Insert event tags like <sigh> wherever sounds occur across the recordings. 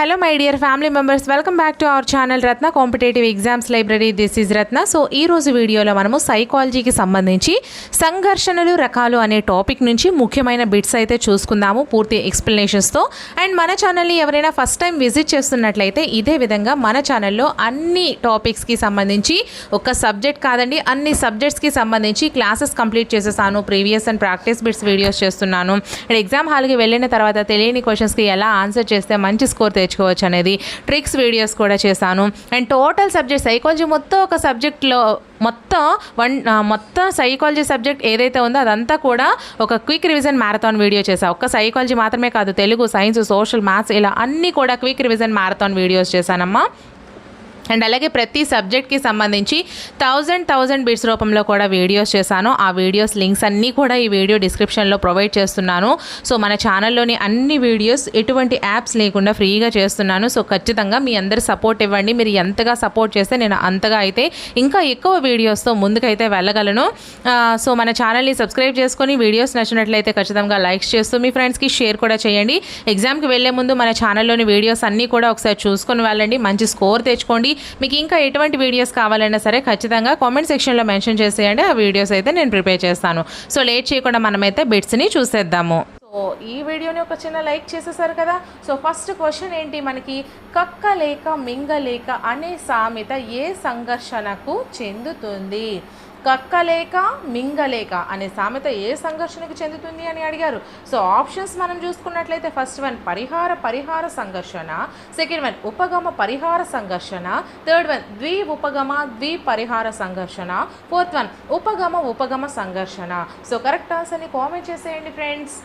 Hello my dear family members welcome back to our channel Ratna competitive exams library this is Ratna so ఈ రోజు వీడియోలో మనము సైకాలజీకి సంబంధించి సంఘర్షణలు రకాలు అనే టాపిక్ నుంచి ముఖ్యమైన బిట్స్ అయితే చూసుకుందాము పూర్తి ఎక్స్ప్లెనేషన్స్తో అండ్ మన ఛానల్ని ఎవరైనా ఫస్ట్ టైం విజిట్ చేస్తున్నట్లయితే ఇదే విధంగా మన ఛానల్లో అన్ని టాపిక్స్కి సంబంధించి ఒక సబ్జెక్ట్ కాదండి అన్ని సబ్జెక్ట్స్కి సంబంధించి క్లాసెస్ కంప్లీట్ చేసేసాను previous and practice bits videos చేస్తున్నాను. అండ్ ఎగ్జామ్ హాల్కి వెళ్ళిన తర్వాత తెలియని క్వశ్చన్స్కి ఎలా ఆన్సర్ చేస్తే మంచి స్కోర్ నేర్చుకోవచ్చు అనేది ట్రిక్స్ వీడియోస్ కూడా చేశాను. అండ్ టోటల్ సబ్జెక్ట్ సైకాలజీ మొత్తం ఒక సబ్జెక్ట్లో మొత్తం వన్ మొత్తం సైకాలజీ సబ్జెక్ట్ ఏదైతే ఉందో అదంతా కూడా ఒక క్విక్ రివిజన్ మ్యారథాన్ వీడియో చేశా. ఒక్క సైకాలజీ మాత్రమే కాదు తెలుగు సైన్స్ సోషల్ మ్యాథ్స్ ఇలా అన్నీ కూడా క్విక్ రివిజన్ మ్యారథాన్ వీడియోస్ చేశానమ్మా. అండ్ అలాగే ప్రతి సబ్జెక్ట్కి సంబంధించి థౌజండ్ థౌజండ్ బిట్స్ రూపంలో కూడా వీడియోస్ చేశాను. ఆ వీడియోస్ లింక్స్ అన్నీ కూడా ఈ వీడియో డిస్క్రిప్షన్లో ప్రొవైడ్ చేస్తున్నాను. సో మన ఛానల్లోని అన్ని వీడియోస్ ఎటువంటి యాప్స్ లేకుండా ఫ్రీగా చేస్తున్నాను. సో ఖచ్చితంగా మీ అందరి సపోర్ట్ ఇవ్వండి. మీరు ఎంతగా సపోర్ట్ చేస్తే నేను అంతగా అయితే ఇంకా ఎక్కువ వీడియోస్తో ముందుకైతే వెళ్ళగలను. సో మన ఛానల్ని సబ్స్క్రైబ్ చేసుకొని వీడియోస్ నచ్చినట్లయితే ఖచ్చితంగా లైక్స్ చేస్తూ మీ ఫ్రెండ్స్కి షేర్ కూడా చేయండి. ఎగ్జామ్కి వెళ్ళే ముందు మన ఛానల్లోని వీడియోస్ అన్నీ కూడా ఒకసారి చూసుకొని వెళ్ళండి. మంచి స్కోర్ తెచ్చుకోండి. మీకు ఇంకా ఎటువంటి వీడియోస్ కావాలన్నా సరే ఖచ్చితంగా కామెంట్ సెక్షన్లో మెన్షన్ చేసేయండి. ఆ వీడియోస్ అయితే నేను ప్రిపేర్ చేస్తాను. సో లేట్ చేయకుండా మనమైతే బిట్స్ని చూసేద్దాము. సో ఈ వీడియోని ఒక చిన్న లైక్ చేసేసారు కదా. సో ఫస్ట్ క్వశ్చన్ ఏంటి? మనకి కక్క లేక మింగ లేక అనే సామెత ఏ సంఘర్షణకు చెందుతుంది? కక్కలేక మింగలేక అనే సామెత ఏ సంఘర్షణకు చెందుతుంది అని అడిగారు. సో ఆప్షన్స్ మనం చూసుకున్నట్లయితే ఫస్ట్ వన్ పరిహార పరిహార సంఘర్షణ సెకండ్ వన్ ఉపగమ పరిహార సంఘర్షణ థర్డ్ వన్ ద్వి ఉపగమ ద్వి పరిహార సంఘర్షణ ఫోర్త్ వన్ ఉపగమ ఉపగమ సంఘర్షణ. సో కరెక్ట్ ఆన్సర్ని కామెంట్ చేసేయండి friends.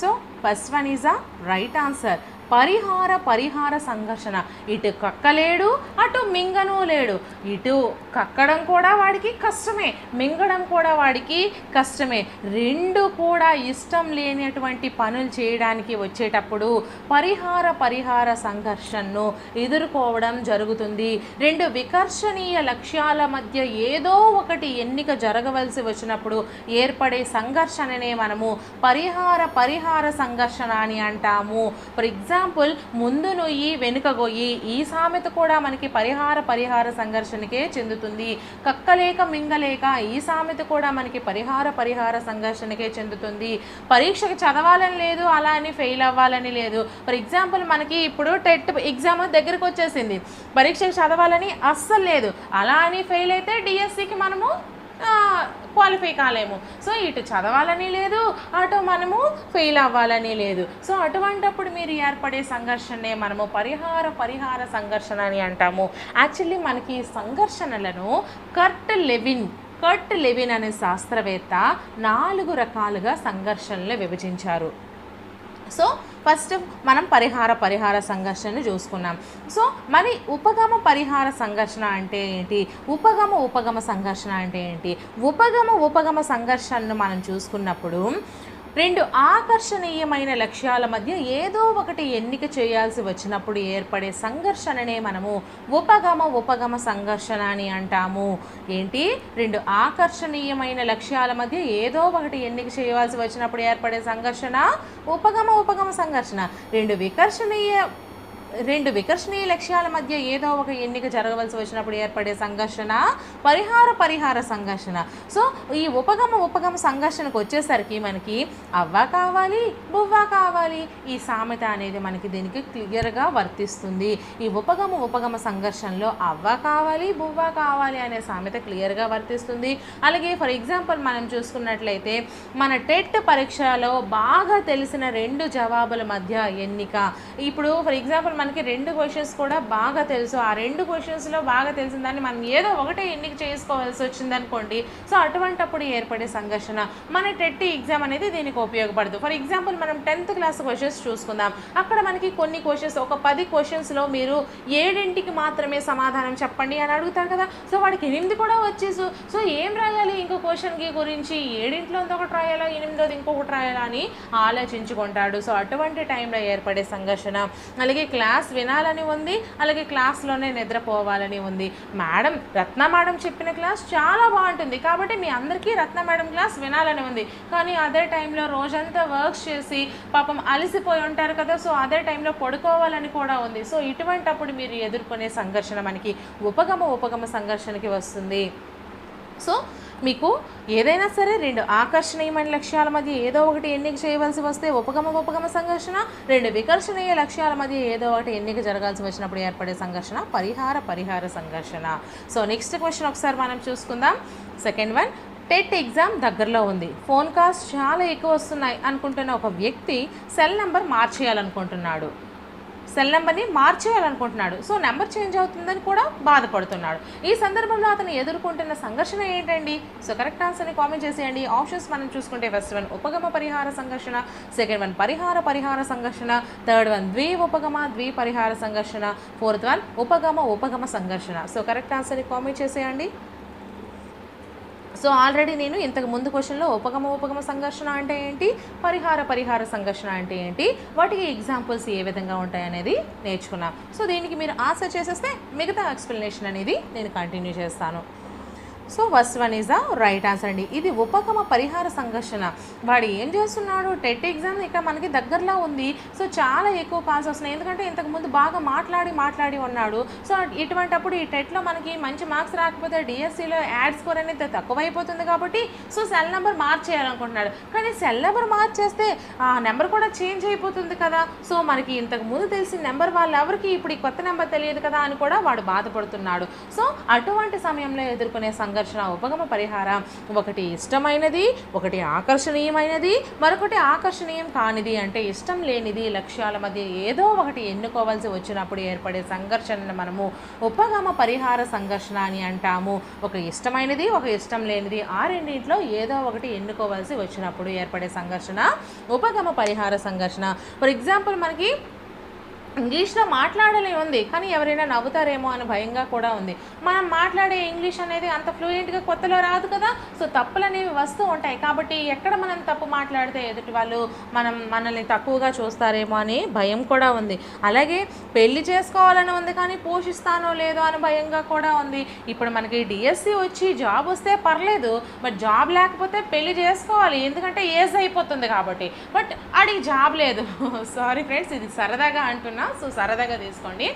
So first one is a right answer పరిహార పరిహార సంఘర్షణ ఇటు కక్కలేడు అటు మింగను లేడు ఇటు కక్కడం కూడా వాడికి కష్టమే మింగడం కూడా వాడికి కష్టమే. రెండు కూడా ఇష్టం లేనటువంటి పనులు చేయడానికి వచ్చేటప్పుడు పరిహార పరిహార సంఘర్షణను ఎదుర్కోవడం జరుగుతుంది. రెండు వికర్షణీయ లక్ష్యాల మధ్య ఏదో ఒకటి ఎన్నిక జరగవలసి వచ్చినప్పుడు ఏర్పడే సంఘర్షణనే మనము పరిహార పరిహార సంఘర్షణ అని అంటాము. ఫర్ ఎగ్జాంపుల్ ముందు నొయ్యి వెనుక గొయ్యి ఈ సామెత కూడా మనకి పరిహార పరిహార సంఘర్షణ సంఘర్షణకే చెందుతుంది. కక్కలేక మింగలేక ఈ సామెత కూడా మనకి పరిహార పరిహార సంఘర్షణకే చెందుతుంది. పరీక్షకి చదవాలని లేదు అలా అని ఫెయిల్ అవ్వాలని లేదు. ఫర్ ఎగ్జాంపుల్ మనకి ఇప్పుడు టెట్ ఎగ్జామ్ దగ్గరకు వచ్చేసింది పరీక్షకి చదవాలని అస్సలు లేదు. అలా అని ఫెయిల్ అయితే డిఎస్సికి మనము క్వాలిఫై కాలేము. సో ఇటు చదవాలని లేదు అటు మనము ఫెయిల్ అవ్వాలని లేదు. సో అటువంటప్పుడు మీరు ఏర్పడే సంఘర్షణనే మనము పరిహార పరిహార సంఘర్షణ అని అంటాము. యాక్చువల్లీ మనకి సంఘర్షణలను కర్ట్ లెవిన్ కర్ట్ లెవిన్ అనే శాస్త్రవేత్త నాలుగు రకాలుగా సంఘర్షణలు విభజించారు. సో ఫస్ట్ మనం పరిహార పరిహార సంఘర్షణను చూసుకున్నాం. సో మరి ఉపగమ పరిహార సంఘర్షణ అంటే ఏంటి? ఉపగమ ఉపగమ సంఘర్షణ అంటే ఏంటి? ఉపగమ ఉపగమ సంఘర్షణను మనం చూసుకున్నప్పుడు రెండు ఆకర్షణీయమైన లక్ష్యాల మధ్య ఏదో ఒకటి ఎన్నిక చేయాల్సి వచ్చినప్పుడు ఏర్పడే సంఘర్షణనే మనము ఉపగమ ఉపగమ సంఘర్షణ అని అంటాము. ఏంటి? రెండు ఆకర్షణీయమైన లక్ష్యాల మధ్య ఏదో ఒకటి ఎన్నిక చేయవలసి వచ్చినప్పుడు ఏర్పడే సంఘర్షణ ఉపగమ ఉపగమ సంఘర్షణ. రెండు వికర్షణీయ రెండు వికర్షణీయ లక్ష్యాల మధ్య ఏదో ఒక ఎన్నిక జరగవలసి వచ్చినప్పుడు ఏర్పడే సంఘర్షణ పరిహార పరిహార సంఘర్షణ. సో ఈ ఉపగమ ఉపగమ సంఘర్షణకు వచ్చేసరికి మనకి అవ్వ కావాలి బువ్వ కావాలి. ఈ సామెత అనేది మనకి దీనికి క్లియర్గా వర్తిస్తుంది. ఈ ఉపగమ ఉపగమ సంఘర్షణలో అవ్వ కావాలి బువ్వ కావాలి అనే సామెత క్లియర్గా వర్తిస్తుంది. అలాగే ఫర్ ఎగ్జాంపుల్ మనం చూసుకున్నట్లయితే మన టెట్ పరీక్షలో బాగా తెలిసిన రెండు జవాబుల మధ్య ఎన్నిక. ఇప్పుడు ఫర్ ఎగ్జాంపుల్ మనకి రెండు క్వశ్చన్స్ కూడా బాగా తెలుసు. ఆ రెండు క్వశ్చన్స్లో బాగా తెలిసిన దాన్ని మనం ఏదో ఒకటే ఎన్నిక చేసుకోవాల్సి వచ్చింది అనుకోండి. సో అటువంటప్పుడు ఏర్పడే సంఘర్షణ. మన టెట్ ఎగ్జామ్ అనేది దీనికి ఉపయోగపడదు. ఫర్ ఎగ్జాంపుల్ మనం టెన్త్ క్లాస్ క్వశ్చన్స్ చూసుకుందాం. అక్కడ మనకి కొన్ని క్వశ్చన్స్ ఒక పది క్వశ్చన్స్లో మీరు ఏడింటికి మాత్రమే సమాధానం చెప్పండి అని అడుగుతారు కదా. సో వాడికి ఎనిమిది కూడా వచ్చేసు. సో ఏం రాయాలి ఇంకో క్వశ్చన్కి గురించి? ఏడింట్లో ఒకటి రాయాలా? ఎనిమిదోది ఇంకొకటి రాయాలా అని ఆలోచించుకుంటాడు. సో అటువంటి టైంలో ఏర్పడే సంఘర్షణ. అలాగే క్లాస్ క్లాస్ వినాలని ఉంది అలాగే క్లాస్లోనే నిద్రపోవాలని ఉంది. మేడం రత్న మేడం చెప్పిన క్లాస్ చాలా బాగుంటుంది. కాబట్టి మీ అందరికీ రత్న మేడం క్లాస్ వినాలని ఉంది. కానీ అదే టైంలో రోజంతా వర్క్స్ చేసి పాపం అలసిపోయి ఉంటారు కదా సో అదే టైంలో పడుకోవాలని కూడా ఉంది. సో ఇటువంటప్పుడు మీరు ఎదుర్కొనే సంఘర్షణ మనకి ఉపగమ ఉపగమ సంఘర్షణకి వస్తుంది. సో మీకు ఏదైనా సరే రెండు ఆకర్షణీయమైన లక్ష్యాల మధ్య ఏదో ఒకటి ఎన్నిక చేయవలసి వస్తే ఉపగమ ఉపగమ సంఘర్షణ రెండు వికర్షణీయ లక్ష్యాల మధ్య ఏదో ఒకటి ఎన్నిక జరగాల్సి వచ్చినప్పుడు ఏర్పడే సంఘర్షణ పరిహార పరిహార సంఘర్షణ. సో నెక్స్ట్ క్వశ్చన్ ఒకసారి మనం చూసుకుందాం. సెకండ్ వన్ టెట్ ఎగ్జామ్ దగ్గరలో ఉంది. ఫోన్ కాల్స్ చాలా ఎక్కువ వస్తున్నాయి అనుకుంటున్న ఒక వ్యక్తి సెల్ నెంబర్ మార్చేయాలనుకుంటున్నాడు. సెల్ నెంబర్ని మార్చేయాలనుకుంటున్నాడు. సో నెంబర్ చేంజ్ అవుతుందని కూడా బాధపడుతున్నాడు. ఈ సందర్భంలో అతను ఎదుర్కొంటున్న సంఘర్షణ ఏంటండి? సో కరెక్ట్ ఆన్సర్ని కామెంట్ చేసేయండి. ఆప్షన్స్ మనం చూసుకుంటే ఫస్ట్ వన్ ఉపగమ పరిహార సంఘర్షణ సెకండ్ వన్ పరిహార పరిహార సంఘర్షణ థర్డ్ వన్ ద్వి ఉపగమ ద్వి పరిహార సంఘర్షణ ఫోర్త్ వన్ ఉపగమ ఉపగమ సంఘర్షణ. సో కరెక్ట్ ఆన్సర్ని కామెంట్ చేసేయండి. సో ఆల్రెడీ నేను ఇంతకు ముందు క్వశ్చన్లో ఉపగమ ఉపగమ సంఘర్షణ అంటే ఏంటి? పరిహార పరిహార సంఘర్షణ అంటే ఏంటి? వాటికి ఎగ్జాంపుల్స్ ఏ విధంగా ఉంటాయి అనేది నేర్చుకున్నాం. సో దీనికి మీరు ఆశ చేసేస్తే మిగతా ఎక్స్ప్లెనేషన్ అనేది నేను కంటిన్యూ చేస్తాను. So first one is the right answer అండి. ఇది ఉపగమ పరిహార సంఘర్షణ. వాడు ఏం చేస్తున్నాడు? టెట్ ఎగ్జామ్ ఇక్కడ మనకి దగ్గరలో ఉంది. సో చాలా ఎక్కువ కాల్స్ వస్తున్నాయి. ఎందుకంటే ఇంతకుముందు బాగా మాట్లాడి మాట్లాడి ఉన్నాడు. సో ఇటువంటప్పుడు ఈ టెట్లో మనకి మంచి మార్క్స్ రాకపోతే డిఎస్సిలో యాడ్ స్కోర్ అనేది తక్కువైపోతుంది కాబట్టి సో సెల్ నెంబర్ మార్చేయాలనుకుంటున్నాడు. కానీ సెల్ నెంబర్ మార్చేస్తే ఆ నెంబర్ కూడా చేంజ్ అయిపోతుంది కదా. సో మనకి ఇంతకు ముందు తెలిసిన నెంబర్ వాళ్ళు ఎవరికి ఇప్పుడు ఈ కొత్త నెంబర్ తెలియదు కదా అని కూడా వాడు బాధపడుతున్నాడు. సో అటువంటి సమయంలో ఎదుర్కొనే సంఘర్షణ ఉపగమ పరిహారం. ఒకటి ఇష్టమైనది ఒకటి ఆకర్షణీయమైనది మరొకటి ఆకర్షణీయం కానిది అంటే ఇష్టం లేనిది లక్ష్యాల మధ్య ఏదో ఒకటి ఎన్నుకోవాల్సి వచ్చినప్పుడు ఏర్పడే సంఘర్షణను మనము ఉపగమ పరిహార సంఘర్షణ అని అంటాము. ఒక ఇష్టమైనది ఒక ఇష్టం లేనిది ఆ రెండింటిలో ఏదో ఒకటి ఎన్నుకోవాల్సి వచ్చినప్పుడు ఏర్పడే సంఘర్షణ ఉపగమ పరిహార సంఘర్షణ. ఫర్ ఎగ్జాంపుల్ మనకి ఇంగ్లీష్లో మాట్లాడాలి ఉంది కానీ ఎవరైనా నవ్వుతారేమో అని భయంగా కూడా ఉంది. మనం మాట్లాడే ఇంగ్లీష్ అనేది అంత ఫ్లూయెంట్గా కొత్తలో రాదు కదా సో తప్పులు అనేవి వస్తూ ఉంటాయి. కాబట్టి ఎక్కడ మనం తప్పు మాట్లాడితే ఎదుటి వాళ్ళు మనం మనల్ని తక్కువగా చూస్తారేమో అని భయం కూడా ఉంది. అలాగే పెళ్ళి చేసుకోవాలని ఉంది కానీ పోషిస్తానో లేదో అని భయంగా కూడా ఉంది. ఇప్పుడు మనకి డిఎస్సి వచ్చి జాబ్ వస్తే పర్లేదు బట్ జాబ్ లేకపోతే పెళ్ళి చేసుకోవాలి. ఎందుకంటే ఏజ్ అయిపోతుంది కాబట్టి. బట్ అడిగి జాబ్ లేదు. <laughs> సారీ ఫ్రెండ్స్ ఇది సరదాగా అంటున్నా. సో సరదాగా తీసుకోండి.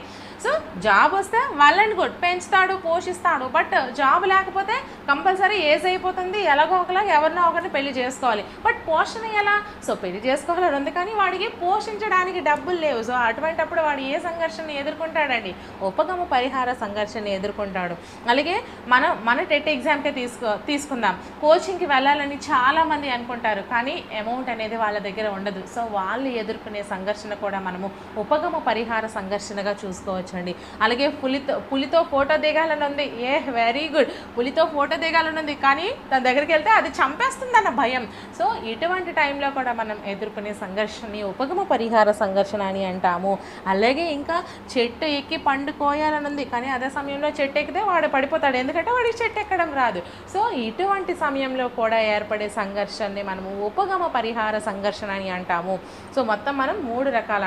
సో జాబ్ వస్తే వాళ్ళని గుడ్ పెంచుతాడు పోషిస్తాడు. బట్ జాబ్ లేకపోతే కంపల్సరీ ఏజ్ అయిపోతుంది. ఎలాగో ఒకలాగా ఎవరినో ఒకరిని పెళ్ళి చేసుకోవాలి. బట్ పోషణ ఎలా? సో పెళ్ళి చేసుకోవాలని ఉంది కానీ వాడికి పోషించడానికి డబ్బులు లేవు. సో అటువంటప్పుడు వాడు ఏ సంఘర్షణ ఎదుర్కొంటాడండి? ఉపగమ పరిహార సంఘర్షణ ఎదుర్కొంటాడు. అలాగే మనం మన టెట్ ఎగ్జామ్కే తీసుకో తీసుకుందాం. కోచింగ్కి వెళ్ళాలని చాలామంది అనుకుంటారు. కానీ అమౌంట్ అనేది వాళ్ళ దగ్గర ఉండదు. సో వాళ్ళు ఎదుర్కొనే సంఘర్షణ కూడా మనము ఉపగమ పరిహార సంఘర్షణగా చూసుకోవచ్చు. చూసుకోవచ్చండి అలాగే పులితో పులితో ఫోటో దిగాలని ఉంది ఏ వెరీ గుడ్ పులితో ఫోటో దిగాలని ఉంది కానీ తన దగ్గరికి వెళ్తే అది చంపేస్తుంది అన్న భయం. సో ఇటువంటి టైంలో కూడా మనం ఎదుర్కొనే సంఘర్షణని ఉపగమ పరిహార సంఘర్షణ అని అంటాము. అలాగే ఇంకా చెట్టు ఎక్కి పండు కోయాలని ఉంది కానీ అదే సమయంలో చెట్టు ఎక్కితే వాడు పడిపోతాడు. ఎందుకంటే వాడికి చెట్టు ఎక్కడం రాదు. సో ఇటువంటి సమయంలో కూడా ఏర్పడే సంఘర్షణని మనము ఉపగమ పరిహార సంఘర్షణ అని అంటాము. సో మొత్తం మనం మూడు రకాల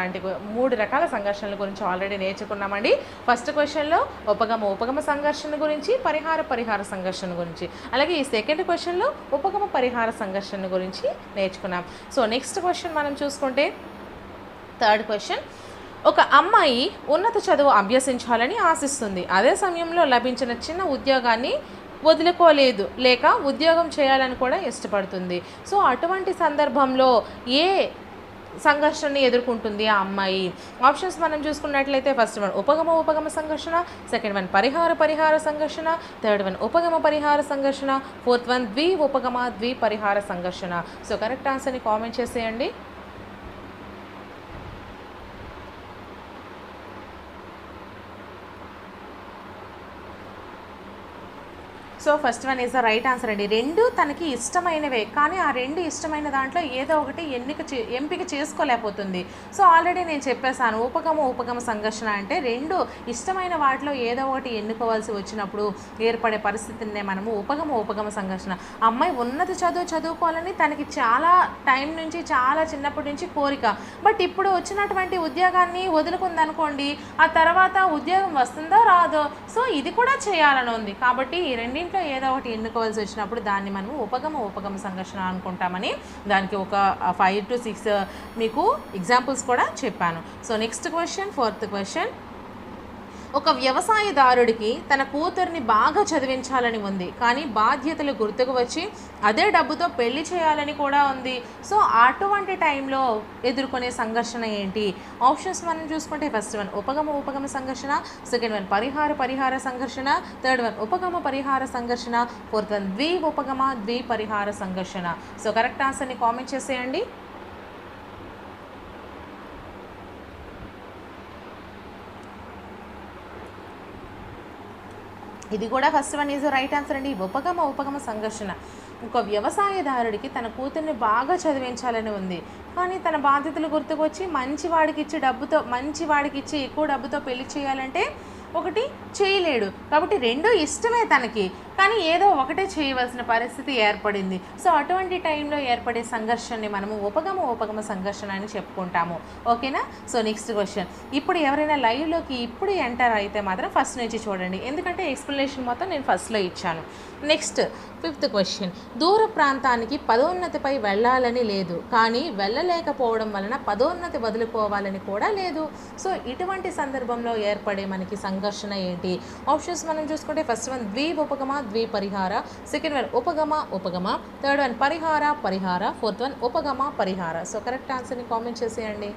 మూడు రకాల సంఘర్షణల గురించి ఆల్రెడీ నేర్చుకున్నామండి ఫస్ట్ క్వశ్చన్లో ఉపగమ ఉపగమ సంఘర్షణ గురించి పరిహార పరిహార సంఘర్షణ గురించి. అలాగే ఈ సెకండ్ క్వశ్చన్లో ఉపగమ పరిహార సంఘర్షణ గురించి నేర్చుకున్నాం. సో నెక్స్ట్ క్వశ్చన్ మనం చూసుకుంటే థర్డ్ క్వశ్చన్ ఒక అమ్మాయి ఉన్నత చదువు అభ్యసించాలని ఆశిస్తుంది. అదే సమయంలో లభించిన చిన్న ఉద్యోగాన్ని వదులుకోలేదు. లేక ఉద్యోగం చేయాలని కూడా ఇష్టపడుతుంది. సో అటువంటి సందర్భంలో ఏ సంఘర్షణని ఎదుర్కొంటుంది ఆ అమ్మాయి. ఆప్షన్స్ మనం చూసుకున్నట్లయితే ఫస్ట్ వన్ ఉపగమ ఉపగమ సంఘర్షణ సెకండ్ వన్ పరిహార పరిహార సంఘర్షణ థర్డ్ వన్ ఉపగమ పరిహార సంఘర్షణ ఫోర్త్ వన్ ద్వి ఉపగమ ద్వి పరిహార సంఘర్షణ. సో కరెక్ట్ ఆన్సర్ని కామెంట్ చేసేయండి. So first one is the right answer అండి. రెండు తనకి ఇష్టమైనవే కానీ ఆ రెండు ఇష్టమైన దాంట్లో ఏదో ఒకటి ఎన్నిక చే ఎంపిక చేసుకోలేకపోతుంది. సో ఆల్రెడీ నేను చెప్పేశాను ఉపగమ ఉపగమ సంఘర్షణ అంటే రెండు ఇష్టమైన వాటిలో ఏదో ఒకటి ఎన్నుకోవాల్సి వచ్చినప్పుడు ఏర్పడే పరిస్థితినే మనము ఉపగమ ఉపగమ సంఘర్షణ. అమ్మాయి ఉన్నత చదువు చదువుకోవాలని తనకి చాలా టైం నుంచి చాలా చిన్నప్పటి నుంచి కోరిక. బట్ ఇప్పుడు వచ్చినటువంటి ఉద్యోగాన్ని వదులుకుందనుకోండి ఆ తర్వాత ఉద్యోగం వస్తుందో రాదో సో ఇది కూడా చేయాలని ఉంది. కాబట్టి ఈ రెండింట్లో ఏదో ఒకటి ఎన్నుకోవాల్సి వచ్చినప్పుడు దాన్ని మనం ఉపగమ ఉపగమ సంఘర్షణ అనుకుంటామని దానికి ఒక ఫైవ్ టు సిక్స్ మీకు ఎగ్జాంపుల్స్ కూడా చెప్పాను. So next question fourth question ఒక వ్యవసాయదారుడికి తన కూతుర్ని బాగా చదివించాలని ఉంది. కానీ బాధ్యతలు గుర్తుకు వచ్చి అదే డబ్బుతో పెళ్ళి చేయాలని కూడా ఉంది. సో అటువంటి టైంలో ఎదుర్కొనే సంఘర్షణ ఏంటి? ఆప్షన్స్ మనం చూసుకుంటే ఫస్ట్ వన్ ఉపగమ ఉపగమ సంఘర్షణ సెకండ్ వన్ పరిహార పరిహార సంఘర్షణ థర్డ్ వన్ ఉపగమ పరిహార సంఘర్షణ ఫోర్త్ వన్ ద్వి ఉపగమ ద్వి పరిహార సంఘర్షణ. సో కరెక్ట్ ఆన్సర్ని కామెంట్ చేసేయండి. ఇది కూడా first one is right answer అండి. ఉపగమ ఉపగమ సంఘర్షణ. ఒక వ్యవసాయదారుడికి తన కూతుర్ని బాగా చదివించాలని ఉంది. కానీ తన బాధ్యతలు గుర్తుకొచ్చి మంచి వాడికి ఇచ్చి డబ్బుతో మంచి వాడికి ఇచ్చి ఎక్కువ డబ్బుతో పెళ్ళి చేయాలంటే ఒకటి చేయలేడు. కాబట్టి రెండు ఇష్టమే తనకి. కానీ ఏదో ఒకటే చేయవలసిన పరిస్థితి ఏర్పడింది. సో అటువంటి టైంలో ఏర్పడే సంఘర్షణని మనము ఉపగమ ఉపగమ సంఘర్షణ అని చెప్పుకుంటాము. ఓకేనా? So next question. ఇప్పుడు ఎవరైనా లైవ్లోకి ఇప్పుడు ఎంటర్ అయితే మాత్రం ఫస్ట్ నుంచి చూడండి. ఎందుకంటే ఎక్స్ప్లెనేషన్ మొత్తం నేను ఫస్ట్లో ఇచ్చాను. Next fifth question. దూర ప్రాంతానికి పదోన్నతిపై వెళ్ళాలని లేదు. కానీ వెళ్ళలేకపోవడం వలన పదోన్నతి వదులుకోవాలని కూడా లేదు. సో ఇటువంటి సందర్భంలో ఏర్పడే మనకి సంఘర్షణ ఏంటి? ఆప్షన్స్ మనం చూసుకుంటే ఫస్ట్ వన్ ద్వి ఉపగమ ద్వి పరిహార సెకండ్ వన్ ఉపగమ ఉపగమ థర్డ్ వన్ పరిహార పరిహార ఫోర్త్ వన్ ఉపగమ పరిహార సో కరెక్ట్ ఆన్సర్ని కామెంట్ చేసేయండి.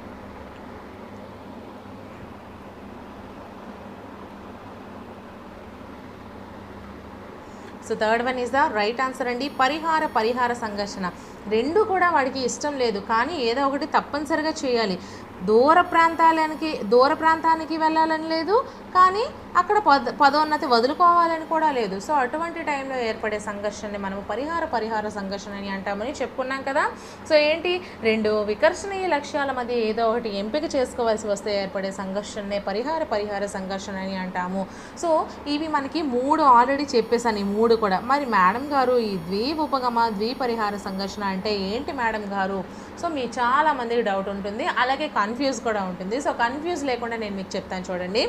So third one is the right answer అండి. పరిహార పరిహార సంఘర్షణ. రెండు కూడా వాడికి ఇష్టం లేదు. కానీ ఏదో ఒకటి తప్పనిసరిగా చేయాలి. దూర ప్రాంతాలకి దూర ప్రాంతానికి వెళ్ళాలని లేదు. కానీ అక్కడ పద పదోన్నతి వదులుకోవాలని కూడా లేదు. సో అటువంటి టైంలో ఏర్పడే సంఘర్షణని మనము పరిహార పరిహార సంఘర్షణ అని అంటామని చెప్పుకున్నాం కదా. సో ఏంటి? రెండు వికర్షణీయ లక్ష్యాల మధ్య ఏదో ఒకటి ఎంపిక చేసుకోవాల్సి వస్తే ఏర్పడే సంఘర్షణనే పరిహార పరిహార సంఘర్షణ అని అంటాము. సో ఇవి మనకి మూడు ఆల్రెడీ చెప్పేసాను ఈ మూడు కూడా. మరి మేడం గారు ఈ ద్వి ఉపగమ సంఘర్షణ అంటే ఏంటి మేడం గారు? సో మీ చాలా మందికి డౌట్ ఉంటుంది. అలాగే కన్ఫ్యూజ్ కూడా ఉంటుంది. సో కన్ఫ్యూజ్ లేకుండా నేను మీకు చెప్తాను చూడండి.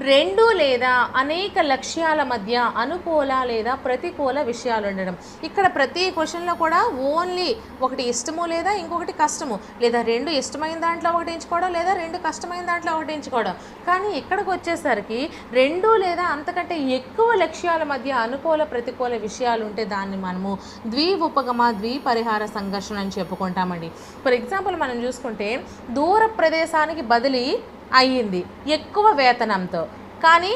రెండు లేదా అనేక లక్ష్యాల మధ్య అనుకూల లేదా ప్రతికూల విషయాలు ఉండడం. ఇక్కడ ప్రతి క్వశ్చన్లో కూడా ఓన్లీ ఒకటి ఇష్టము లేదా ఇంకొకటి కష్టము. లేదా రెండు ఇష్టమైన దాంట్లో ఒకటి ఎంచుకోవడం లేదా రెండు కష్టమైన దాంట్లో ఒకటి ఎంచుకోవడం. కానీ ఇక్కడికి వచ్చేసరికి రెండు లేదా అంతకంటే ఎక్కువ లక్ష్యాల మధ్య అనుకూల ప్రతికూల విషయాలు ఉంటే దాన్ని మనము ద్వి ఉపగమ ద్వి పరిహార సంఘర్షణ అని చెప్పుకుంటామండి. ఫర్ ఎగ్జాంపుల్ మనం చూసుకుంటే దూర ప్రదేశానికి బదిలీ అయ్యింది. ఎక్కువ వేతనంతో. కానీ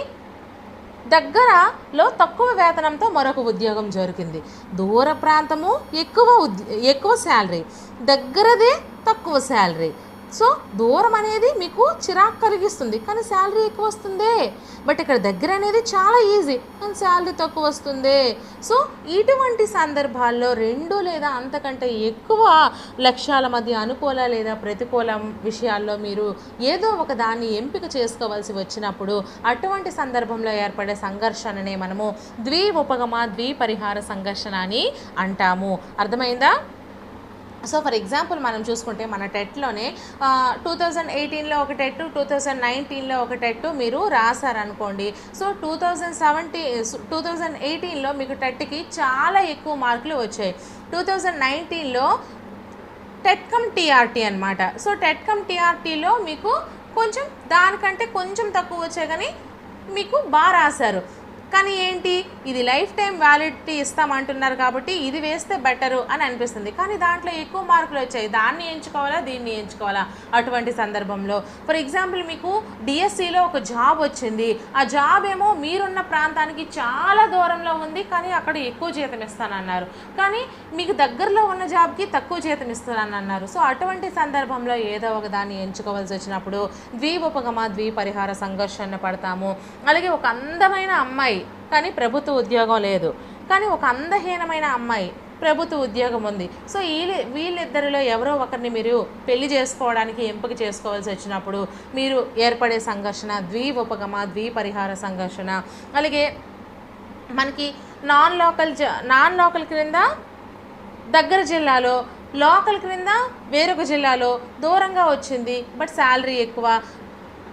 దగ్గరలో తక్కువ వేతనంతో మరొక ఉద్యోగం జరిగింది దూర ప్రాంతము ఎక్కువ ఉద్య ఎక్కువ శాలరీ. దగ్గరదే తక్కువ శాలరీ. సో దూరం అనేది మీకు చిరాకు కలిగిస్తుంది కానీ శాలరీ ఎక్కువ వస్తుందే. బట్ ఇక్కడ దగ్గర అనేది చాలా ఈజీ కానీ శాలరీ తక్కువ వస్తుందే. సో ఇటువంటి సందర్భాల్లో రెండు లేదా అంతకంటే ఎక్కువ లక్ష్యాల మధ్య అనుకూల లేదా ప్రతికూల విషయాల్లో మీరు ఏదో ఒక దాన్ని ఎంపిక చేసుకోవాల్సి వచ్చినప్పుడు అటువంటి సందర్భంలో ఏర్పడే సంఘర్షణనే మనము ద్వి ఉపగమ ద్వి పరిహార సంఘర్షణ అని అంటాము. అర్థమైందా? సో ఫర్ ఎగ్జాంపుల్ మనం చూసుకుంటే మన టెట్లోనే టూ థౌజండ్ ఎయిటీన్లో ఒక టెట్ టూ థౌజండ్ నైన్టీన్లో ఒక టెట్ మీరు రాశారనుకోండి. So two thousand seventy two thousand ఎయిటీన్లో మీకు టెట్కి చాలా ఎక్కువ మార్కులు వచ్చాయి. టూ థౌజండ్ నైన్టీన్లో టెట్కమ్ టీఆర్టీ అనమాట సో టెట్కమ్ టీఆర్టీలో మీకు కొంచెం దానికంటే కొంచెం తక్కువ వచ్చాయి కానీ మీకు బాగా రాశారు. కానీ ఏంటి? ఇది లైఫ్ టైం వ్యాలిడిటీ ఇస్తామంటున్నారు కాబట్టి ఇది వేస్తే బెటరు అని అనిపిస్తుంది. కానీ దాంట్లో ఎక్కువ మార్కులు వచ్చాయి. దాన్ని ఎంచుకోవాలా దీన్ని ఎంచుకోవాలా అటువంటి సందర్భంలో. ఫర్ ఎగ్జాంపుల్ మీకు డిఎస్సిలో ఒక జాబ్ వచ్చింది. ఆ జాబ్ ఏమో మీరున్న ప్రాంతానికి చాలా దూరంలో ఉంది కానీ అక్కడ ఎక్కువ జీతం ఇస్తానన్నారు. కానీ మీకు దగ్గరలో ఉన్న జాబ్కి తక్కువ జీతం ఇస్తానని అన్నారు సో అటువంటి సందర్భంలో ఏదో ఒక దాన్ని ఎంచుకోవాల్సి వచ్చినప్పుడు ద్వీపగమ ద్వీపరిహార సంఘర్షణ పడతాము. అలాగే ఒక అందమైన అమ్మాయి కానీ ప్రభుత్వ ఉద్యోగం లేదు. కానీ ఒక అందహీనమైన అమ్మాయి ప్రభుత్వ ఉద్యోగం ఉంది. సో వీళ్ళ వీళ్ళిద్దరిలో ఎవరో ఒకరిని మీరు పెళ్ళి చేసుకోవడానికి ఎంపిక చేసుకోవాల్సి వచ్చినప్పుడు మీరు ఏర్పడే సంఘర్షణ ద్వి ఉపగమ ద్వీపరిహార సంఘర్షణ అలాగే మనకి నాన్ లోకల్ జ నాన్ లోకల్ క్రింద దగ్గర జిల్లాలో లోకల్ క్రింద వేరొక జిల్లాలో దూరంగా వచ్చింది బట్ శాలరీ ఎక్కువ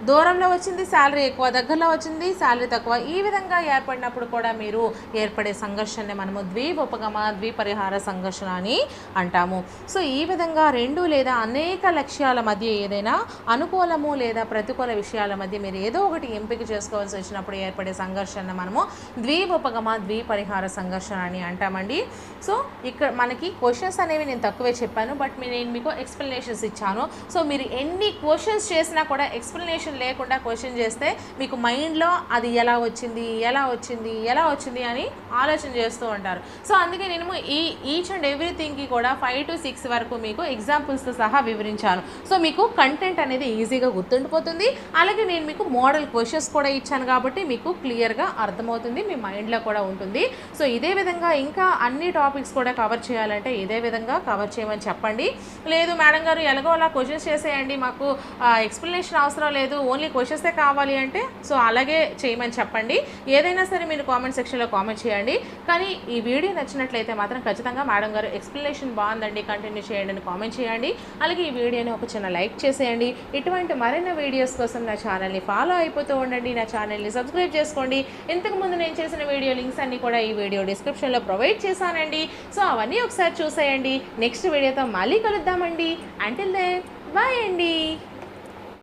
దూరంలో వచ్చింది శాలరీ ఎక్కువ దగ్గరలో వచ్చింది శాలరీ తక్కువ. ఈ విధంగా ఏర్పడినప్పుడు కూడా మీరు ఏర్పడే సంఘర్షణని మనము ద్వీపగమ ద్వీపరిహార సంఘర్షణ అని అంటాము. సో ఈ విధంగా రెండు లేదా అనేక లక్ష్యాల మధ్య ఏదైనా అనుకూలము లేదా ప్రతికూల విషయాల మధ్య మీరు ఏదో ఒకటి ఎంపిక చేసుకోవాల్సి వచ్చినప్పుడు ఏర్పడే సంఘర్షణ మనము ద్వీపగమ ద్వీపరిహార సంఘర్షణ అని అంటామండి. సో ఇక్కడ మనకి క్వశ్చన్స్ అనేవి నేను తక్కువే చెప్పాను బట్ నేను మీకు ఎక్స్ప్లెనేషన్స్ ఇచ్చాను. సో మీరు ఎన్ని క్వశ్చన్స్ చేసినా కూడా ఎక్స్ప్లెనేషన్ లేకుండా క్వశ్చన్ చేస్తే మీకు మైండ్లో అది ఎలా వచ్చింది ఎలా వచ్చింది ఎలా వచ్చింది అని ఆలోచన చేస్తూ ఉంటారు. సో అందుకే నేను ఈ ఈచ్ అండ్ ఎవ్రీథింగ్కి కూడా ఫైవ్ టు సిక్స్ వరకు మీకు ఎగ్జాంపుల్స్తో సహా వివరించాను. సో మీకు కంటెంట్ అనేది ఈజీగా గుర్తుండిపోతుంది. అలాగే నేను మీకు మోడల్ క్వశ్చన్స్ కూడా ఇచ్చాను కాబట్టి మీకు క్లియర్గా అర్థమవుతుంది మీ మైండ్లో కూడా ఉంటుంది. సో ఇదే విధంగా ఇంకా అన్ని టాపిక్స్ కూడా కవర్ చేయాలంటే ఇదే విధంగా కవర్ చేయమని చెప్పండి. లేదు మేడం గారు ఎలాగో అలా క్వశ్చన్స్ చేసేయండి మాకు ఎక్స్ప్లెనేషన్ అవసరం లేదు. ఓన్లీ క్వశ్చన్సే కావాలి అంటే సో అలాగే చేయమని చెప్పండి. ఏదైనా సరే మీరు కామెంట్ సెక్షన్లో కామెంట్ చేయండి. కానీ ఈ వీడియో నచ్చినట్లయితే మాత్రం ఖచ్చితంగా మేడం గారు ఎక్స్ప్లెనేషన్ బాగుందండి కంటిన్యూ చేయండి అని కామెంట్ చేయండి. అలాగే ఈ వీడియోని ఒక చిన్న లైక్ చేసేయండి. ఇటువంటి మరిన్ని వీడియోస్ కోసం నా ఛానల్ని ఫాలో అయిపోతూ ఉండండి. నా ఛానల్ని సబ్స్క్రైబ్ చేసుకోండి. ఇంతకుముందు నేను చేసిన వీడియో లింక్స్ అన్నీ కూడా ఈ వీడియో డిస్క్రిప్షన్లో ప్రొవైడ్ చేశానండి. సో అవన్నీ ఒకసారి చూసేయండి. నెక్స్ట్ వీడియోతో మళ్ళీ కలుద్దామండి. అంటిల్ దే బాయ్ అండి.